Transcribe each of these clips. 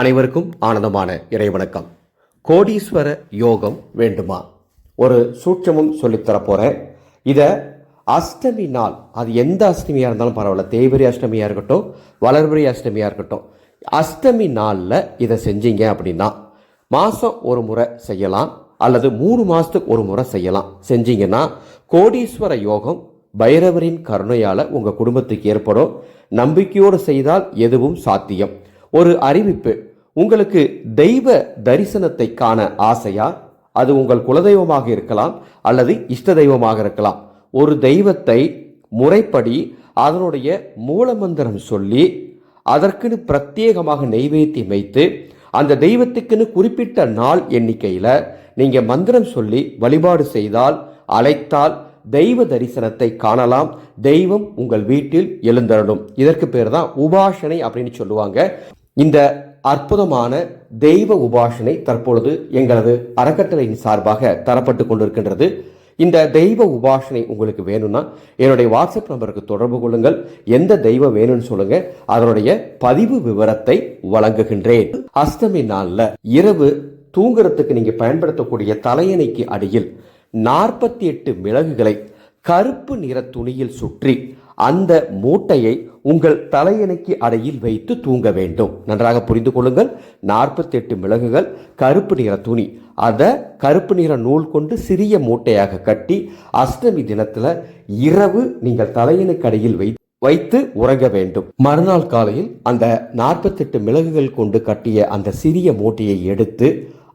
அனைவருக்கும் ஆனந்தமான இறைவணக்கம். கோடீஸ்வர யோகம் வேண்டுமா? ஒரு சூட்சமும் சொல்லித்தரப்போகிறேன் இதை அஷ்டமி நாள் அது எந்த அஷ்டமியாக இருந்தாலும் பரவாயில்ல. தேய்பிரி அஷ்டமியாக இருக்கட்டும் வளர்பிரி அஷ்டமியாக இருக்கட்டும். அஷ்டமி நாளில் இதை செஞ்சீங்க அப்படின்னா மாதம் ஒரு முறை செய்யலாம் அல்லது மூணு மாதத்துக்கு ஒரு முறை செய்யலாம். செஞ்சீங்கன்னா கோடீஸ்வர யோகம் பைரவரின் கருணையால் உங்கள் குடும்பத்துக்கு ஏற்படும். நம்பிக்கையோடு செய்தால் எதுவும் சாத்தியம். ஒரு அறிவிப்பு உங்களுக்கு தெய்வ தரிசனத்தை காண ஆசையா? அது உங்கள் குலதெய்வமாக இருக்கலாம் அல்லது இஷ்ட தெய்வமாக இருக்கலாம். ஒரு தெய்வத்தை முறைப்படி அதனுடைய மூலமந்திரம் சொல்லி அதற்குன்னு பிரத்யேகமாக நெய்வேத்தியம் வைத்து அந்த தெய்வத்துக்குன்னு குறிப்பிட்ட நாள் எண்ணிக்கையில் நீங்கள் மந்திரம் சொல்லி வழிபாடு செய்தால் அழைத்தால் தெய்வ தரிசனத்தை காணலாம். தெய்வம் உங்கள் வீட்டில் எழுந்தரணும் இதற்கு பேர் தான் உபாசனை அப்படின்னு சொல்லுவாங்க. இந்த அற்புதமான தெய்வ உபாசனை தற்பொழுது எங்களது அறக்கட்டளையின் சார்பாக தரப்பட்டு கொண்டிருக்கின்றது. இந்த தெய்வ உபாசனை உங்களுக்கு வேணும்னா என்னுடைய வாட்ஸ்அப் நம்பருக்கு தொடர்பு கொள்ளுங்கள். எந்த தெய்வம் வேணும்னு சொல்லுங்க. அதனுடைய பதிவு விவரத்தை வழங்குகின்றேன். அஷ்டமி நாளில் இரவு தூங்குறதுக்கு நீங்க பயன்படுத்தக்கூடிய தலையணைக்கு அடியில் நாற்பத்தி எட்டு மிளகுகளை கருப்பு நிற துணியில் சுற்றி அந்த மூட்டையை உங்கள் தலையணைக்கு அடையில் வைத்து தூங்க வேண்டும். நன்றாக புரிந்து கொள்ளுங்கள். நாற்பத்தெட்டு மிளகுகள் கருப்பு நிற துணி. அதை கருப்பு நிற நூல் கொண்டு சிறிய மூட்டையாக கட்டி அஷ்டமி தினத்தில் இரவு நீங்கள் தலையணைக்கு அடையில் வை வைத்து உறங்க வேண்டும். மறுநாள் காலையில் அந்த நாற்பத்தெட்டு மிளகுகள் கொண்டு கட்டிய அந்த சிறிய மூட்டையை எடுத்து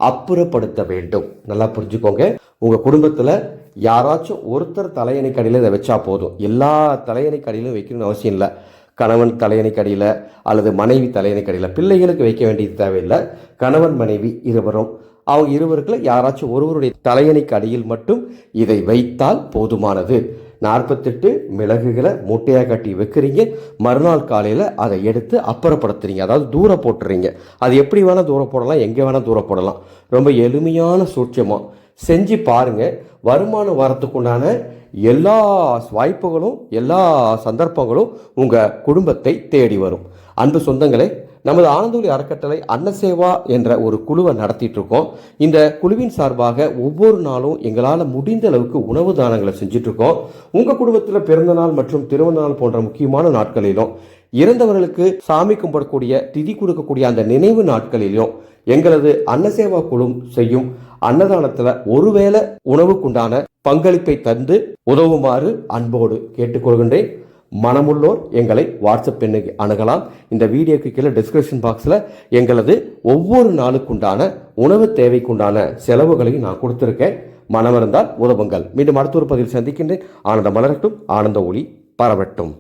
அப்புறப்படுத்த வேண்டும். நல்லா புரிஞ்சுக்கோங்க. உங்கள் குடும்பத்தில் யாராச்சும் ஒருத்தர் தலையணை கடையில் இதை வச்சா போதும். எல்லா தலையணை கடையிலும் வைக்கணும்னு அவசியம் இல்லை. கணவன் தலையணை கடையில் அல்லது மனைவி தலையணை கடையில் பிள்ளைகளுக்கு வைக்க வேண்டியது தேவையில்லை. கணவன் மனைவி இருவரும் அவங்க இருவருக்குள்ள யாராச்சும் ஒருவருடைய தலையணைக்கு அடியில் மட்டும் இதை வைத்தால் போதுமானது. நாற்பத்தெட்டு மிளகுகளை மூட்டையாக கட்டி வைக்கிறீங்க. மறுநாள் காலையில் அதை எடுத்து அப்புறப்படுத்துறீங்க. அதாவது தூரம் போட்டுறீங்க. அது எப்படி வேணால் தூரம் போடலாம் எங்கே வேணால் தூரம் போடலாம். ரொம்ப எளிமையான சூட்சமாக செஞ்சு பாருங்கள் வருமானம் வரத்துக்குண்டான எல்லா வாய்ப்புகளும் எல்லா சந்தர்ப்பங்களும் உங்கள் குடும்பத்தை தேடி வரும். அன்பு சொந்தங்களே நமது ஆனந்தூலி அறக்கட்டளை அன்னசேவா என்ற ஒரு குழுவை நடத்திட்டு இருக்கோம் இந்த குழுவின் சார்பாக ஒவ்வொரு நாளும் எங்களால் முடிந்த அளவுக்கு உணவு தானங்களை செஞ்சுட்டு இருக்கோம் உங்கள் குடும்பத்தில் பிறந்த நாள் மற்றும் திருமண நாள் போன்ற முக்கியமான நாட்களிலும் இறந்தவர்களுக்கு சாமி கும்பிடக்கூடிய திதி கொடுக்கக்கூடிய அந்த நினைவு நாட்களிலும் எங்களது அன்னசேவா குழு செய்யும். அன்னதானத்தில் ஒருவேளை உணவுக்குண்டான பங்களிப்பை தந்து உதவுமாறு அன்போடு கேட்டுக்கொள்கின்றேன். மனமுள்ளோர் எங்களை வாட்ஸ்அப் எண்ணுக்கு அணுகலாம். இந்த வீடியோக்கு கீழே டிஸ்கிரிப்ஷன் பாக்ஸில் எங்களது ஒவ்வொரு நாளுக்குண்டான உணவு தேவைக்குண்டான செலவுகளையும் நான் கொடுத்துருக்கேன். மனமிருந்தால் உதவுங்கள். மீண்டும் அடுத்த ஒரு பதிவில் சந்திக்கின்றேன். ஆனந்த மலரட்டும் ஆனந்த ஒளி பரவட்டும்.